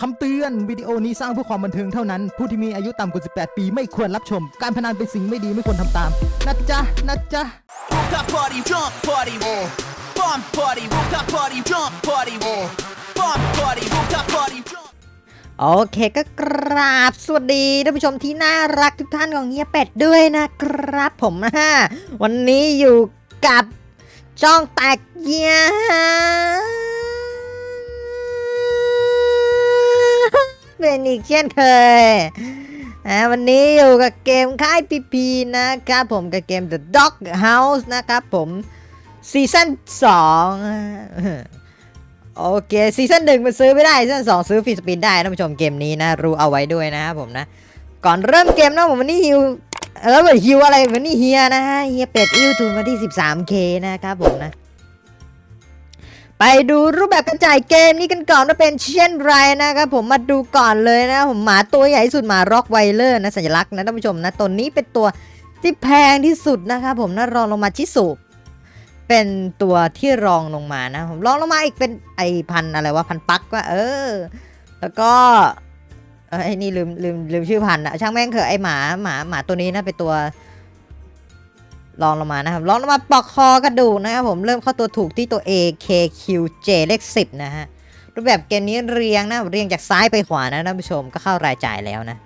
คำเตือนวิดีโอนี้สร้างเพื่อความบันเทิงเท่านั้น ผู้ที่มีอายุต่ำกว่า 18 ปีไม่ควรรับชม การพนันเป็นสิ่งไม่ดีไม่ควรทำตาม นะจ๊ะ นะจ๊ะ Rooftop party, jump party, bomb party, rooftop party, jump party, bomb party, rooftop party, jump. โอเคก็กราบสวัสดีท่านผู้ชมที่น่ารักทุกท่านของเฮียเป็ดด้วยนะครับผมนะฮะวันนี้อยู่กับจ้องแตกเยีย เป็นอีกเช่นเคยวันนี้อยู่กับเกมค่ายพีพีนะครับผมกับเกม The Dog House นะครับผมซีซั่น2โอเคซีซั่นหนึ่งมันซื้อไม่ได้ซีซั่นสองซื้อฟรีสปินได้ท่านผู้ชมเกมนี้นะรู้เอาไว้ด้วยนะครับผมนะ ก่อนเริ่มเกมนะผมวันนี้ฮิวเออวันฮิวอะไรวันนี้เฮียนะฮะเฮียเป็ดอิวทุนมาที่ 13k นะครับผมนะ ไปดูรูปแบบการจ่ายเกมนี้กันก่อนว่าเป็นเช่นไรนะครับผมมาดูก่อนเลยนะผมหมาตัวใหญ่ที่สุดหมาร็อกไวเลอร์นะสัญลักษณ์นะท่านผู้ชมนะตัวนี้เป็นตัวที่แพงที่สุดนะครับผมนะรองลงมาชิสุเป็นตัวที่รองลงมานะผมรองลงมาอีกเป็นไอพันอะไรวะพันปักว่าเออ แล้วก็เออไอนี่ลืมลืมลืมชื่อพันอะช่างแม่งเถอะไอหมาหมาหมาตัวนี้นะเป็นตัว รองลงมานะครับรองลงมาปอกคอกระดูกนะครับผมเริ่มเข้าตัวถูกที่ตัว A K Q J เลข 10 นะฮะรูปแบบเกมนี้เรียงนะเรียงจากซ้ายไปขวานะท่านผู้ชมก็เข้ารายจ่ายแล้วนะ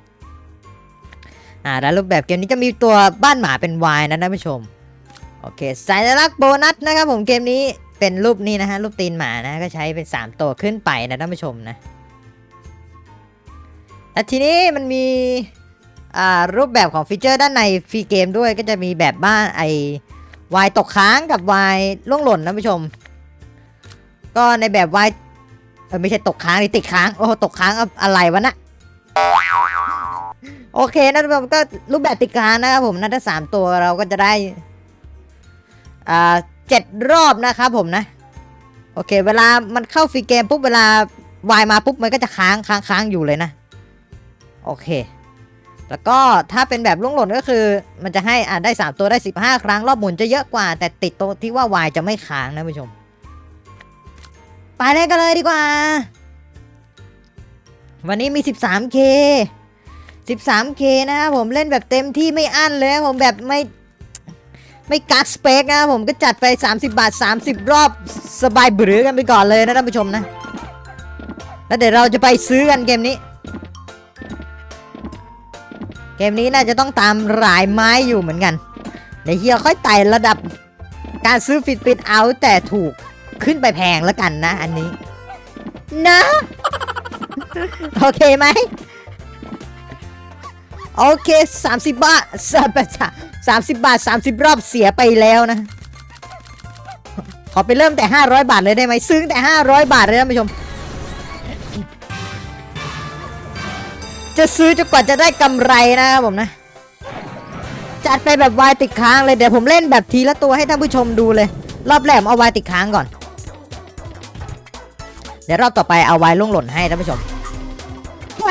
อ่าแล้วรูปแบบเกมนี้จะมีตัวบ้านหมาเป็น Y นะท่านผู้ชมโอเคสัญลักษณ์โบนัสนะครับผมเกมนี้เป็นรูปนี้นะฮะรูปตีนหมานะก็ใช้เป็น 3 ตัวขึ้นไปนะท่านผู้ชมนะและทีนี้มันมี รูปแบบของฟีเจอร์ด้านในฟรีเกมด้วยก็จะมีแบบบ้านไอวายตกค้างกับวายล่วงหล่นนะผู้ชม ก็ในแบบวายไม่ใช่ตกค้างนี่ติดค้าง โอ้ตกค้างอะไรวะนะโอเคนะท่านผู้ชมก็รูปแบบติดค้างนะครับผมนะถ้าสามตัวเราก็จะได้อ่าเจ็ดรอบนะครับผมนะ โอเค เวลามันเข้าฟรีเกมปุ๊บเวลาวายมาปุ๊บมันก็จะค้างค้างค้างอยู่เลยนะ โอเค แล้วก็ถ้าเป็นแบบล่วงหล่นก็คือ มันจะให้อ่าได้ 3 ตัวได้ 15 ครั้ง รอบหมุนจะเยอะกว่า แต่ติดตรงที่ว่าวายจะไม่ค้างนะผู้ชม ไปเล่นกันเลยดีกว่า วันนี้มี 13k 13k นะครับผมเล่นแบบเต็มที่ไม่อั้นเลยผมแบบไม่ไม่กักสเปกนะผมก็จัดไป 30 บาท 30 รอบสบายเบือกันไปก่อนเลยนะท่านผู้ชมนะ แล้วเดี๋ยวเราจะไปซื้อกันเกมนี้ เกมนี้น่าจะต้องตามรายไม้อยู่เหมือนกัน เดี๋ยวเฮียค่อยไต่ระดับการซื้อฟิตปิดเอาแต่ถูกขึ้นไปแพงแล้วกันนะ อันนี้ นะ โอเคไหมโอเค 30 บาทสามบาทสามสิบบาท 30 รอบเสียไปแล้วนะ ขอไปเริ่มแต่ 500 บาทเลยได้ไหม ซื้อแต่ 500 บาทเลยนะท่านผู้ชม จะซื้อจนกว่าจะได้กำไรนะครับผมนะ จัดไปแบบวายติดค้างเลยเดี๋ยวผมเล่นแบบทีละตัวให้ท่านผู้ชมดูเลย รอบแรกผมเอาวายติดค้างก่อน เดี๋ยวรอบต่อไปเอาวายล่วงหล่นให้ท่านผู้ชมไป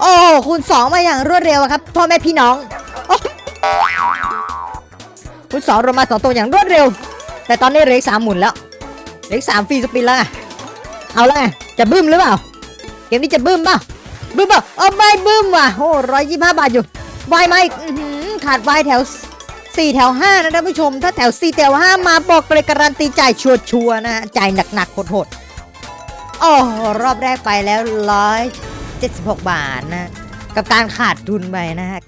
โอ้คูณสองมาอย่างรวดเร็วครับพ่อแม่พี่น้องอคูณสองรวมมาสองตัวอย่างรวดเร็ว แต่ตอนนี้เหลืออีกสามหมุนแล้วเหลืออีกสามฟรีสปินแล้วไงเอาแล้วไงจะบึ้มหรือเปล่า เกมนี้จะบึ้มเปล่าบึ้มเปล่าเออไม่บึ้มว่ะโอ้ร้อยยี่ห้าบาทอยู่วายมาอีกอื้อหือขาดวายแถวสี่แถวห้านะท่านผู้ชม ถ้าแถวสี่แถวห้ามาบอกเลยการันตีจ่ายชัวร์ๆนะฮะจ่ายหนักๆโหดๆโอ้รอบแรกไปแล้วร้อย76บาทนะ กับการขาดทุนไปนะฮะ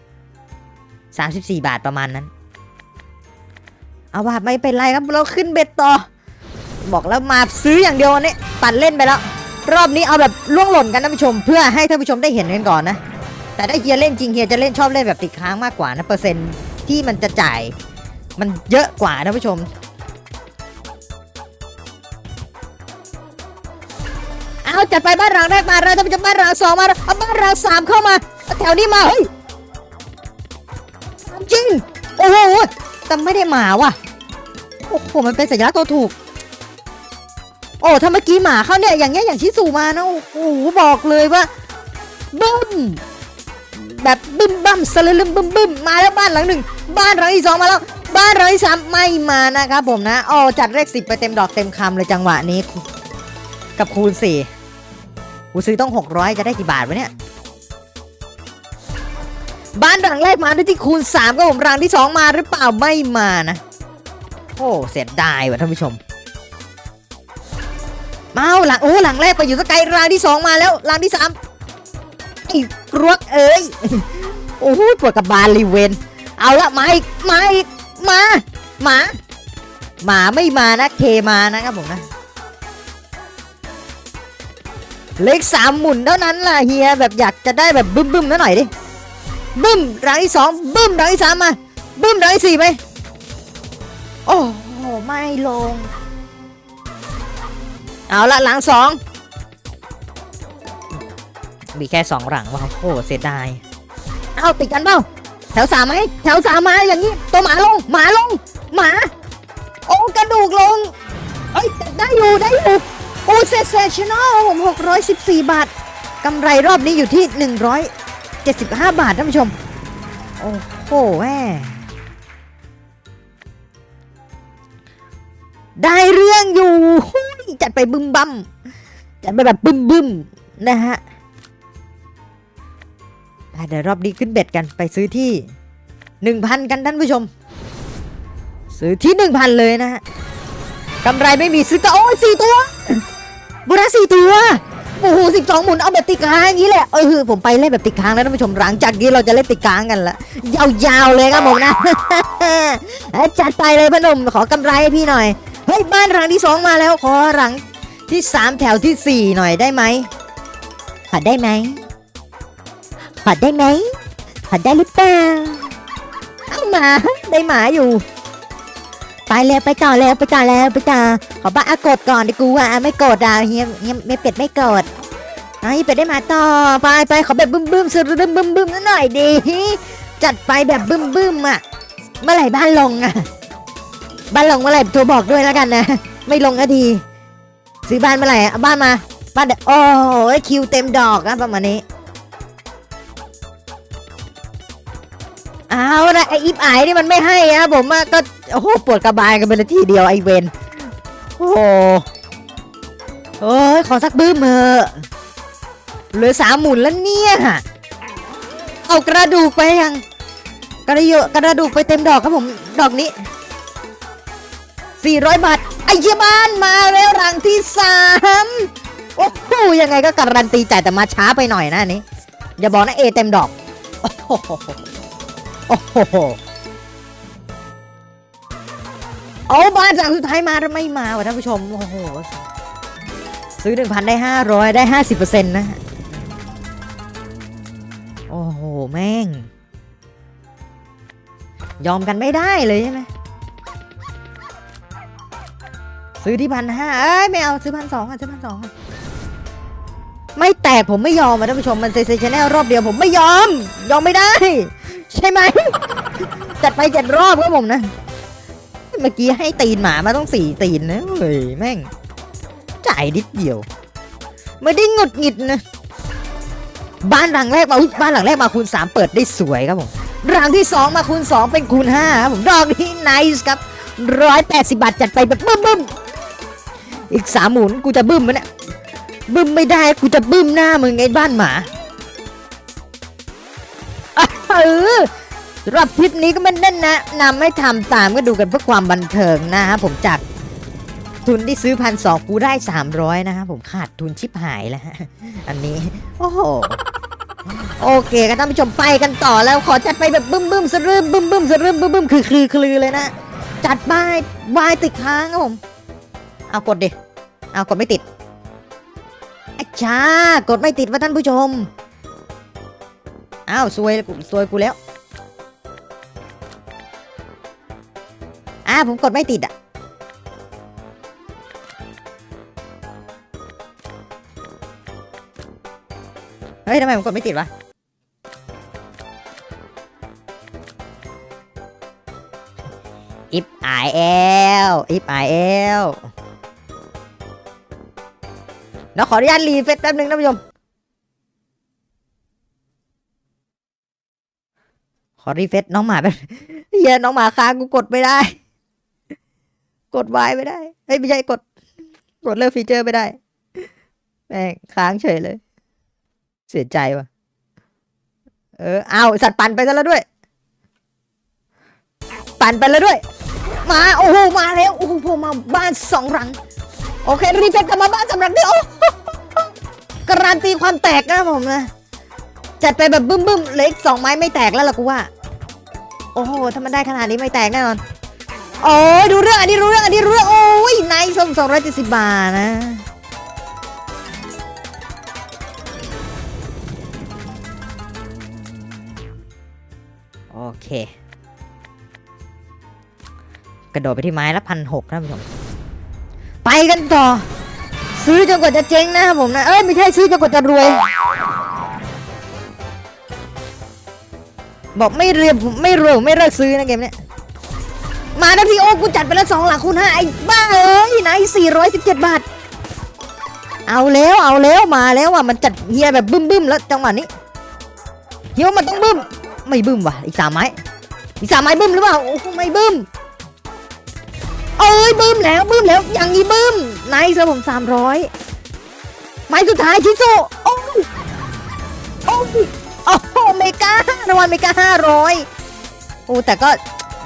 300 34บาทประมาณนั้น เอาว่าไม่เป็นไรครับเราขึ้นเบ็ดต่อ บอกแล้วมาซื้ออย่างเดียววันนี้ ตัดเล่นไปแล้ว รอบนี้เอาแบบล่วงหล่นกันท่านผู้ชม เพื่อให้ท่านผู้ชมได้เห็นกันก่อนนะ แต่ถ้าเฮียเล่นจริงเฮียจะเล่นชอบเล่นแบบติดค้างมากกว่านะเปอร์เซ็นต์ที่มันจะจ่ายมันเยอะกว่าท่านผู้ชมเอาจัดไปบ้านหลังแรกมาแล้วท่านผู้ชมบ้านหลังสองมาแล้วเอาบ้านหลังสามเข้ามา แถวนี้มาเฮ้ยจริงโอ้โหแต่ไม่ได้หมาว่ะโอ้โหมันเป็นสัญลักษณ์ตัวถูก โอ้ถ้าเมื่อกี้หมาเข้าเนี่ยอย่างเงี้ยอย่างชิสูมานะโอ้โหบอกเลยว่าบึ้มแบบบึ้มบั้มสลึมบึ้มบึ้มมาแล้วบ้านหลังหนึ่งบ้านหลังที่สองมาแล้วบ้านหลังที่สามไม่มานะครับผมนะอ๋อจัดเลขสิบไปเต็มดอกเต็มคำเลยจังหวะนี้ กับคูณสี่กูซื้อต้องหกร้อยจะได้กี่บาทวะเนี่ย บ้านหลังแรกมาด้วยที่คูณ3ก็ผมรังที่ 2 มาหรือเปล่าไม่มานะ โอ้เสียดายว่ะท่านผู้ชม มาเอาหลังโอ้หลังแรกไปอยู่สกายรังที่2มาแล้วรังที่3อีกรวกเอ้ยโอ้โหปวดกับบานรีเวนเอาละมาอีกมาอีกมาหมาหมาไม่มานะเคมานะครับผมนะเลขสามหมุนเท่านั้นล่ะเฮียแบบอยากจะได้แบบบึ้มบึ้มๆนหน่อยดิบึ้มรังที่สองบึ้มรังที่สามมาบึ้มรังที่สี่ไปโอ้โหไม่ลง เอาละหลังสองมีแค่สองหลังว่ะโอ้เสียดายเอาติดกันเปล่าแถวสามไหมแถวสามมาอย่างนี้ ตัวหมาลง หมาลง หมา โอ้กระดูกลง เอ้ยได้อยู่ได้อยู่โอ้เซเซชั่นอลผม614บสี่บาทกำไรรอบนี้อยู่ที่100 75บาทท่านผู้ชม โอ้โหแม่ ได้เรื่องอยู่จัดไปบึมบัมจัดไปแบบบึมบึมนะฮะเดี๋ยวรอบนี้ขึ้นเบ็ดกันไปซื้อที่1,000กันท่านผู้ชม ซื้อที่1,000เลยนะฮะกำไรไม่มีซื้อก็โอ้ยสี่ตัวบุระสี่ตัวโอ้โหสิบสองหมุนเอาแบบติดค้างอย่างนี้แหละเออผมไปเล่นแบบติดค้างแล้วท่านผู้ชมหลังจากนี้เราจะเล่นติดค้างกันละยาวๆเลยครับผมนะจัดไปเลยพอหนมขอกำไรให้พี่หน่อย เฮ้ยบ้านหลังที่สองมาแล้วขอหลังที่สามแถวที่สี่หน่อยได้ไหมขอได้ไหมขอได้ไหมขอได้หรือเปล่าเอาหมาได้หมาอยู่ ไปแล้วไปต่อแล้วไปต่อแล้วไปต่อขอบ้าอากดก่อนดิกูอะไม่กดอะเฮียเฮียไม่เป็ดไม่กดไอ้เป็ดได้มาต่อไปไปขอแบบบึ้มบึ้มสุดบึ้มบึ้มบึ้มหน่อยดิจัดไปแบบบึ้มบึ้มอะเมื่อไหร่บ้านลงอะ บ้านลงเมื่อไหร่โทรบอกด้วยแล้วกันนะ ไม่ลงก็ทีซื้อบ้านเมื่อไหร่อะเอาบ้านมาบ้านเดี๋ยวโอ้โหคิวเต็มดอกนะประมาณนี้เอาละไออิฟไอายนี่มันไม่ให้อะผมก็โอ้โหปวดกระบาลกันไปเลยทีเดียวไอเวนโอ้โหโอ้ยขอสักบึ้มเถอะเหลือสามหมุนแล้วเนี่ยเอากระดูกไปยังกระเยอะกระดูกไปเต็มดอกครับผมดอกนี้ 400 บาท ไอเชี่ยบ้านมาแล้วรังที่สามโอ้โหยังไงก็การันตีจ่ายแต่มาช้าไปหน่อยนะนี้อย่าบอกนะเอเต็มดอก โอ้โหโอ้โหเอาบ้านจากสุดท้ายมาแล้วไม่มาวะท่านผู้ชม โอ้โห ซื้อหนึ่งพันได้ห้าร้อยได้ห้าสิบเปอร์เซ็นต์นะโอ้โห แม่ง ยอมกันไม่ได้เลยใช่ไหม ซื้อที่พันห้าเอ้ยไม่เอาซื้อพันสองอะซื้อพันสองอะไม่แตกผมไม่ยอมอะท่านผู้ชมมันเซซชแนลรอบเดียวผมไม่ยอม ยอมไม่ได้ ใช่ไหม จัดไปเจ็ดรอบครับผมนะ เมื่อกี้ให้ตีนหมามาต้องสี่ตีนนะเฮ้ยแม่ง จ่ายนิดเดียว ไม่ได้หงุดหงิดนะ บ้านหลังแรกมาบ้านหลังแรกมาคูณสามเปิดได้สวยครับผมหลังที่สองมาคูณสองเป็นคูณห้าครับผมดอกนี้ไนส์ครับร้อยแปดสิบาทจัดไปแบบบึ้มบึ้ม อีกสามหมุนกูจะบึ้มมันเนี่ยบึ้มไม่ได้กูจะบึ้มหน้ามึงไอ้บ้านหมาเออสำหรับคลิปนี้ก็ไม่ได้แนะนำให้ทำตามก็ดูกันเพื่อความบันเทิงนะฮะผมจากทุนที่ซื้อพันสองกูได้300นะฮะผมขาดทุนชิบหายแล้วฮะอันนี้ โอ้โหโอเคกันท่านผู้ชมไปกันต่อแล้วขอจัดไปแบบบึ้มบึ้มสะรึมบึ้มบึ้มสะรึมบึ้มบึ้มคือคือคือเลยนะ จัดไปวายติดค้างครับผม เอากดดิ เอากดไม่ติดอาชากดไม่ติดว่าท่านผู้ชม อ้าวซวยซวยกูแล้วอ้าวผมกดไม่ติดอะ เฮ้ยทำไมผมกดไม่ติดวะอิฟไอเอลอิฟไอเอล เดี๋ยวขออนุญาตรีเฟซแป๊บนึงนะผู้ชม ขอรีเฟซน้องหมาแป๊บเฮียน้องหมาค้างกูกดไม่ได้ กดวายไม่ได้เฮ้ยไม่ใช่กด กดเลิกฟีเจอร์ไม่ได้แม่งค้างเฉยเลย เสียใจว่ะ เออเอาสัตว์ปั่นไปซะแล้วด้วย ปั่นไปแล้วด้วย มา โอ้โหมาแล้ว โอ้โหผมมาบ้านสองหลัง โอเค รีเฟกกลับมาบ้านสำหรับเดียวการันตีความแตกนะผมนะจัดไปแบบบึ้มบึ้มๆเหล็กสองไม้ไม่แตกแล้วล่ะกูว่า โอ้โหถ้ามันได้ขนาดนี้ไม่แตกแน่นอน โอ้ยดูเรื่องอันนี้รู้เรื่องอันนี้รู้เรื่องโอ้ยไนท์ส้มสองร้อยเจ็ดสิบบาทนะโอเค กระโดดไปที่ไม้ละพันหกท่านผู้ชม ไปกันต่อ ซื้อจนกว่าจะเจ๊งนะครับผมนะเอ้ยไม่ใช่ซื้อจนกว่าจะรวย บอกไม่เรียบไม่รวยไม่เลิกซื้อนะเกมเนี้ยมาแล้วพี่โอ้กูจัดไปแล้วสองหลักคูณห้าไอ้บ้าเอ้ยไหนสี่ร้อยสิบเจ็ดบาท เอาแล้วเอาแล้วมาแล้วอะมันจัดเฮียแบบบึ้มบึ้มๆแล้วจังหวะนี้เฮียมันต้องบึ้ม ไม่บึ้มว่ะอีกสามไม้อีกสามไม้บึ้มหรือเปล่าโอ้ไม่บึ้ม เอ้ยบึ้มแล้วบึ้มแล้วอย่างนี้บึ้มไนท์เซอร์ผมสามร้อยไม้สุดท้ายชิโซโอ้โอ้โอ้โหเมการางวัลเมกาห้าร้อยโอ้แต่ก็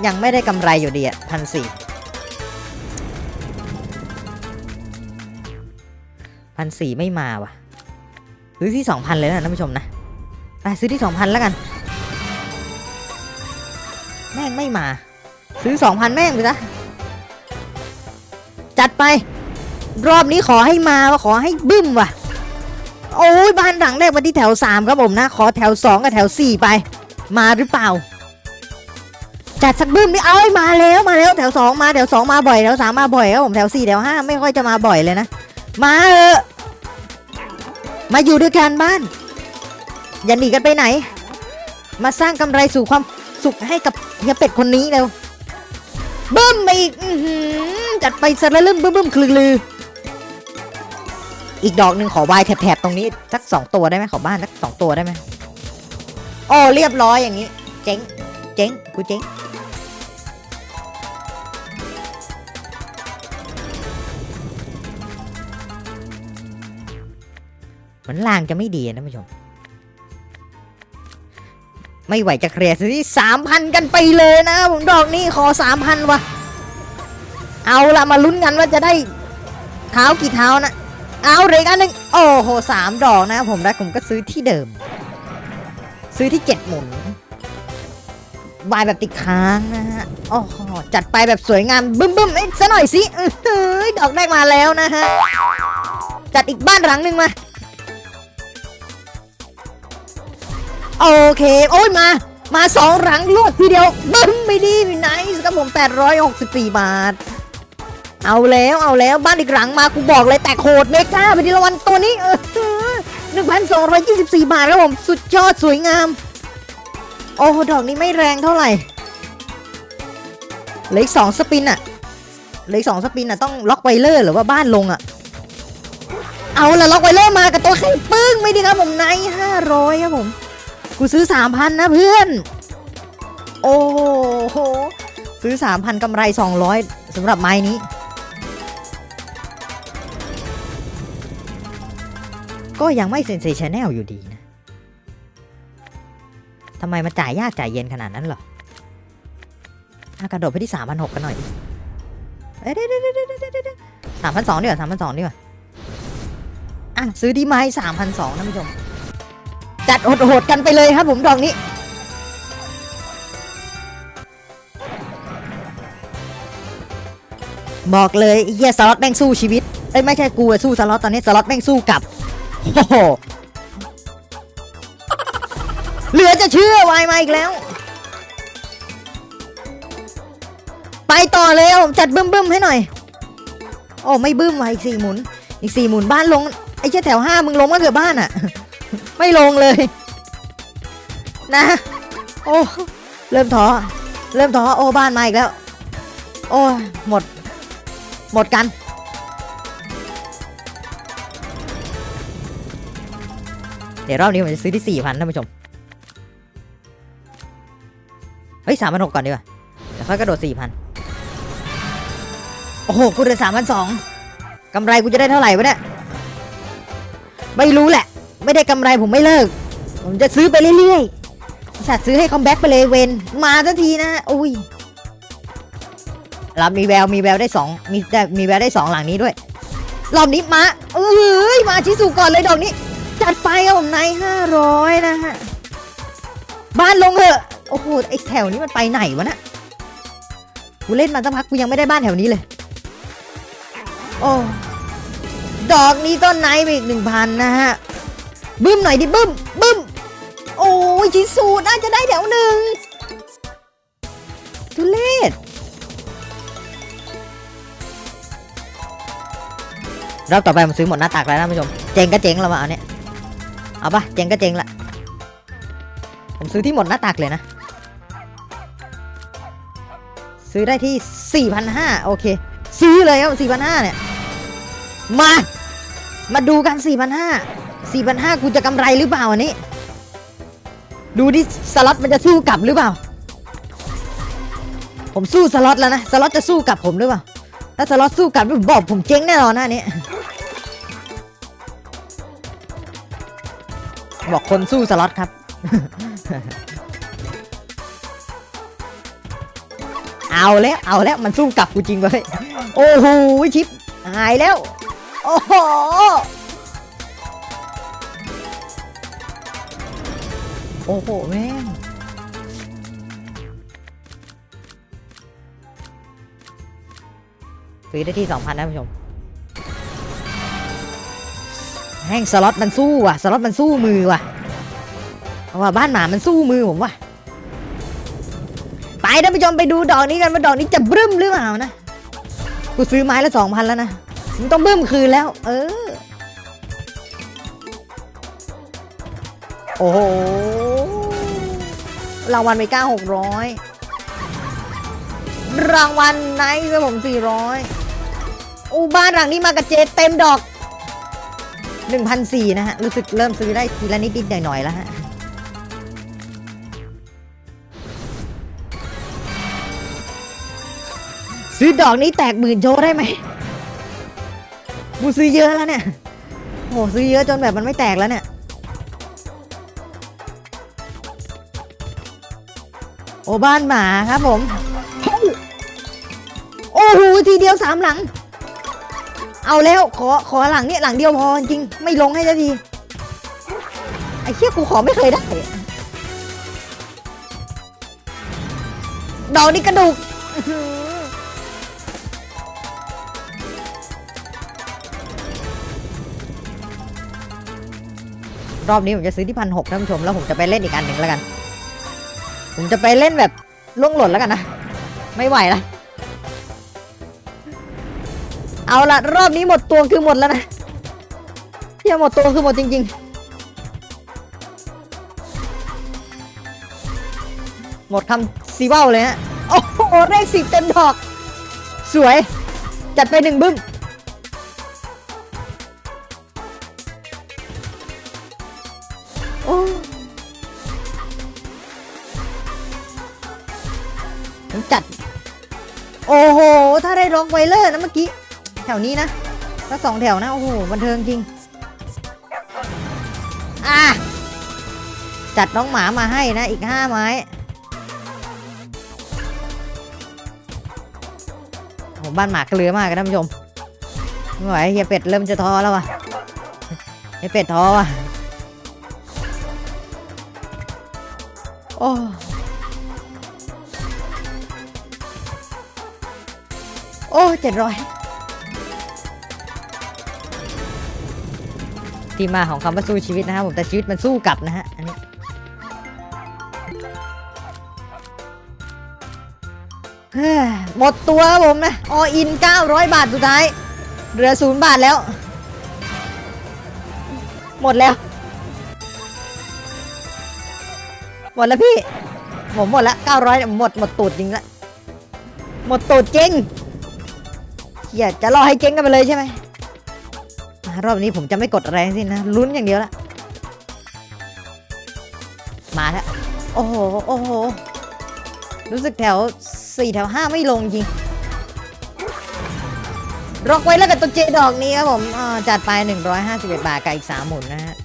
ยังไม่ได้กำไรอยู่ดีอะพันสี่พันสี่ไม่มาว่ะซื้อที่สองพันเลยนะท่านผู้ชมนะไปซื้อที่สองพันแล้วกัน แม่งไม่มา ซื้อสองพันแม่งไปซะ จัดไป รอบนี้ขอให้มาว่าขอให้บึ้มว่ะ โอ้ยบ้านหลังแรกมาที่แถวสามครับผมนะ ขอแถวสองกับแถวสี่ไป มาหรือเปล่า จัดสักบึ้มนี่เอ้ยมาแล้วมาแล้วแถวสองมาแถวสองมาบ่อยแถวสามมาบ่อยครับผมแถวสี่แถวห้าไม่ค่อยจะมาบ่อยเลยนะ มาเออะมาอยู่ด้วยกันบ้าน อย่าหนีกันไปไหน มาสร้างกำไรสู่ความสุขให้กับเฮียเป็ดคนนี้เร็วบึ้มมาอีก อื้อหือ จัดไปสระลึมบึ้มบึ้มคลือลือ อีกดอกหนึ่งขอวายแถบๆตรงนี้สักสองตัวได้ไหมขอบ้านสักสองตัวได้ไหมโอ้เรียบร้อยอย่างนี้ เจ๊ง เจ๊ง กูเจ๊ง เหมือนลางจะไม่ดีนะผู้ชม ไม่ไหวจะเคลียร์ที่สามพันกันไปเลยนะผมดอกนี้ขอสามพันวะ เอาละมาลุ้นกันว่าจะได้เท้ากี่เท้านะ เอาเลยอันหนึ่งโอ้โหสามดอกนะผมแล้ผมก็ซื้อที่เดิม ซื้อที่เจ็ดหมุนวายแบบติดค้างนะฮะโอ้โหจัดไปแบบสวยงามบึ้มบึ้มเอ้ซะหน่อยสิอื้อหือดอกแรกมาแล้วนะฮะ จัดอีกบ้านหลังหนึ่งมา โอเค โอ้ยมา มาสองหลังรวดทีเดียว บึ้มไม่ดีไม่ไนส์ครับผม 864 บาท เอาแล้วเอาแล้วบ้านอีกหลังมากูบอกเลยแตกโหดเมกาไปดีละวันตัวนี้หนึ่งพันสองร้อยยี่สิบสี่บาทครับผม สุดยอดสวยงาม โอ้ดอกนี้ไม่แรงเท่าไหร่เหลืออีกสองสปินอะเหลืออีกสองสปินอะต้องล็อกไวเลอร์หรือว่าบ้านลงอะเอาละล็อกไวเลอร์มากับตัวไข่ปึ้งไม่ดีครับผมไนห้าร้อยครับผม กูซื้อสามพันนะเพื่อน โอ้โหซื้อสามพันกำไรสองร้อยสำหรับไม้นี้ ก็ยังไม่เซนเซชันแนลอยู่ดีนะทำไมมาจ่ายยากจ่ายเย็นขนาดนั้นหรออกระโดดไปที่สามพันหกกันหน่อยดิเอ้ยเดี๋ยวเดี๋ยวเดี๋ยวเดี๋ยวเดี๋ยวสามพันสองดีกว่าสามพันสองดีกว่าอะซื้อดีไหมสามพันสองท่านผู้ชม จัดโหดๆกันไปเลยครับผมดอกนี้บอกเลยเฮียสล็อตแม่งสู้ชีวิตเอ้ยไม่ใช่กูอะสู้สล็อตตอนนี้สล็อตแม่งสู้กลับ โอ้โหเหลือจะเชื่อวายมาอีกแล้ว ไปต่อเลยผมจัดบึ้มๆให้หน่อย โอ้ไม่บึ้มว่ะอีกสี่หมุน อีกสี่หมุนบ้านลง ไอ้เจ้าแถวห้ามึงลงมาเกือบบ้านอะไม่ลงเลย นะ โอ้เริ่มท้อเริ่มท้อโอ้บ้านมาอีกแล้ว โอ้หมด หมดกัน เดี๋ยวรอบนี้ผมจะซื้อที่สี่พันท่านผู้ชม เฮ้ยสามพันหกก่อนดีกว่าเดี๋ยวค่อยกระโดดสี่พันโอ้โห กูเหลือสามพันสองกำไรกูจะได้เท่าไหร่วะเนี่ย ไม่รู้แหละ ไม่ได้กำไรผมไม่เลิก ผมจะซื้อไปเรื่อยๆสัตว์ซื้อให้คอมแบ็กไปเลยเวน มาสักทีนะ อุ้ยเรามีแวว มีแววได้สองมีได้มีแววได้สองหลังนี้ด้วย รอบนี้มา เอ้ย มาชิสุก่อนเลยดอกนี้ จัดไปครับผมในห้าร้อยนะฮะ บ้านลงเหอะ โอ้โห ไอแถวนี้มันไปไหนวะน่ะกูเล่นมาสักพักกูยังไม่ได้บ้านแถวนี้เลย โอ้ ดอกนี้ต้นไนไปอีกหนึ่งพันนะฮะ บึ้มหน่อยดิบึ้มบึ้ม โอ้ยชิสูน่าจะได้แถวหนึ่งทุเลศรอบต่อไปผมซื้อหมดหน้าตักแล้วนะผู้ชม เจ๊งก็เจ๊งแล้วมาเอาเนี่ย เอาปะเจ๊งก็เจ๊งละ ผมซื้อที่หมดหน้าตักเลยนะ ซื้อได้ที่ 4,500 โอเค ซื้อเลยครับ 4,500 เนี่ย มา มาดูกัน 4,500 4,500กูจะกำไรหรือเปล่าอันนี้ ดูดิสล็อตมันจะสู้กลับหรือเปล่า ผมสู้สล็อตแล้วนะ สล็อตจะสู้กลับผมหรือเปล่า ถ้าสล็อตสู้กลับผมบอกผมเจ๊งแน่นอนหน้านี้ บอกคนสู้สล็อตครับ เอาแล้วเอาแล้วมันสู้กลับกูจริงเว้ยโอ้โหชิปหายแล้ว โอ้โหโอ้โหแม่งซื้อได้ที่2,000นะผู้ชม แห้งสล็อตมันสู้ว่ะสล็อตมันสู้มือว่ะเพราะว่าบ้านหมามันสู้มือผมว่ะไปท่านผู้ชมไปดูดอกนี้กันว่าดอกนี้จะบึ้มหรือเปล่านะกูซื้อไม้ละสองพันแล้วนะมึงต้องบึ้มคืนแล้ว เออ โอ้โหรางวัลไปเก้าหกร้อยรางวัลไนท์ครับผมสี่ร้อยอู้บ้านหลังนี้มากับเจเต็มดอก หนึ่งพันสี่นะฮะ รู้สึกเริ่มซื้อได้ทีละนิดนิดๆหน่อยๆแล้วฮะ ซื้อดอกนี้แตกหมื่นโชได้ไหมกูซื้อเยอะแล้วเนี่ยโหซื้อเยอะจนแบบมันไม่แตกแล้วเนี่ย โอ้บ้านหมาครับผม โอ้โหทีเดียวสามหลัง เอาแล้วขอขอหลังเนี่ยหลังเดียวพอจริงไม่ลงให้สักทีไอ้เชี่ยกูขอไม่เคยได้ดอกนี้กระดูกรอบนี้ผมจะซื้อที่พันหกท่านผู้ชมแล้วผมจะไปเล่นอีกอันหนึ่งแล้วกัน ผมจะไปเล่นแบบล่วงหล่นแล้วกันนะ ไม่ไหวละ เอาละรอบนี้หมดตัวคือหมดแล้วนะเที่ยหมดตัวคือหมดจริง ๆ หมดคำซีเว้าเลยฮะโอ้โหเลขสิบเต็มดอก สวย จัดไปหนึ่งบึ้มโอ้ผมจัด โอ้โห ถ้าได้ล็อกไวเลอร์นะเมื่อกี้ แถวนี้นะถ้าสองแถวนะ โอ้โห บันเทิงจริง อะ จัดน้องหมามาให้นะ อีกห้าไม้โอ้บ้านหมาเกลือมากนะท่านผู้ชม ไม่ไหวเฮียเป็ดเริ่มจะท้อแล้ววะเฮียเป็ดท้อวะโอ้โอ้เจ็ดร้อย ที่มาของคำว่าสู้ชีวิตนะครับผมแต่ชีวิตมันสู้กลับนะฮะอันนี้หมดตัวครับผมนะออิน 900 บาทสุดท้ายเหลือศูนย์บาทแล้ว หมดแล้ว หมดแล้วพี่ ผมหมดแล้ว900เนี่ยหมดหมดตูดจริงละ หมดตูดจริงอย่าจะรอให้เจ๊งกันไปเลยใช่ไหม รอบนี้ผมจะไม่กดอะไรงสินะลุ้นอย่างเดียวละมาแล้วโอ้โหโอ้โหรู้สึกแถวสี่แถวห้าไม่ลงจริงรอกไว้แล้วกับตัวเจดอกนี้ครับผมจัดไป 151 บาทกับอีก 3 หมุนนะฮะ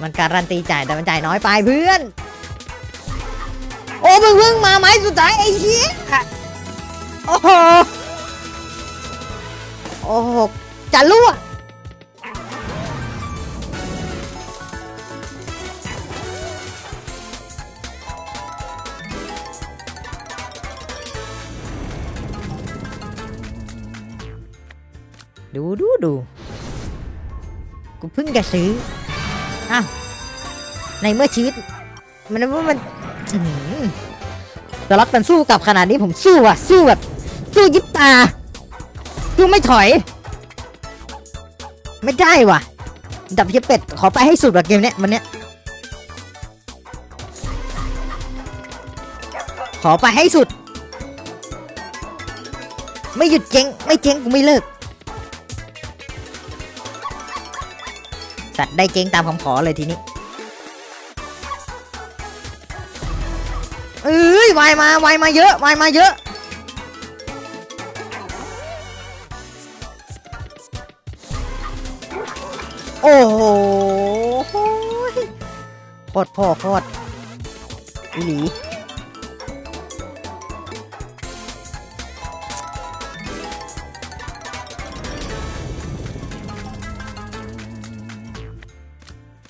มันการันตีจ่ายแต่มันจ่ายน้อยไปเพื่อน โอ้มึงเพิ่งมาไหมสุดท้ายไอ้เหี้ย โอ้โห โอ้โห จะรั่วดูดูดูกูเพิ่งจะซื้อ อ้าว ในเมื่อชีวิต มันว่ามันอื้อหือแต่รักมันสู้กลับขนาดนี้ผมสู้อะ สู้แบบ สู้ยิบตาสู้ไม่ถอย ไม่ได้ว่ะ ดับเฮียเป็ด ขอไปให้สุดว่ะเกมเนี้ยวันเนี้ยขอไปให้สุด ไม่หยุดเจ๊ง ไม่เจ๊งกูไม่เลิก สัตว์ได้เจ๊งตามคำขอเลยทีนี้ เอ้ยวายมาวายมาเยอะวายมาเยอะ โอ้โหโคตรพ่อโคตรอีหลี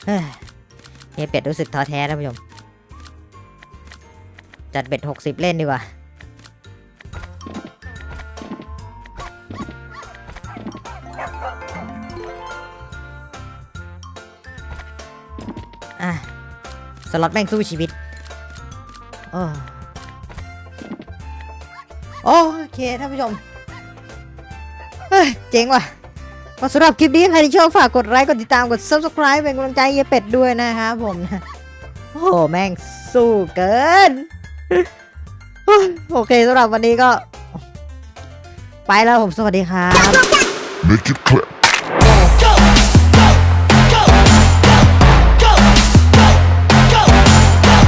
เฮ้ยเฮเป็ดรู้สึกท้อแท้ท่านผู้ชม จัดเบ็ดหกสิบเล่นดีกว่า สล็อตแม่งสู้ชีวิต โอ้โอเคท่านผู้ชม เฮ้ย เจ๋งว่ะก็สำหรับคลิปนี้ใครที่ชอบฝากกดไลค์ กดติดตาม กด subscribe เป็นกำลังใจเยเป็ดด้วยนะครับผมนะ โอ้แม่งสู้เกิน โอเคสำหรับวันนี้ก็ ไปแล้วผมสวัสดีครับ Make it clap.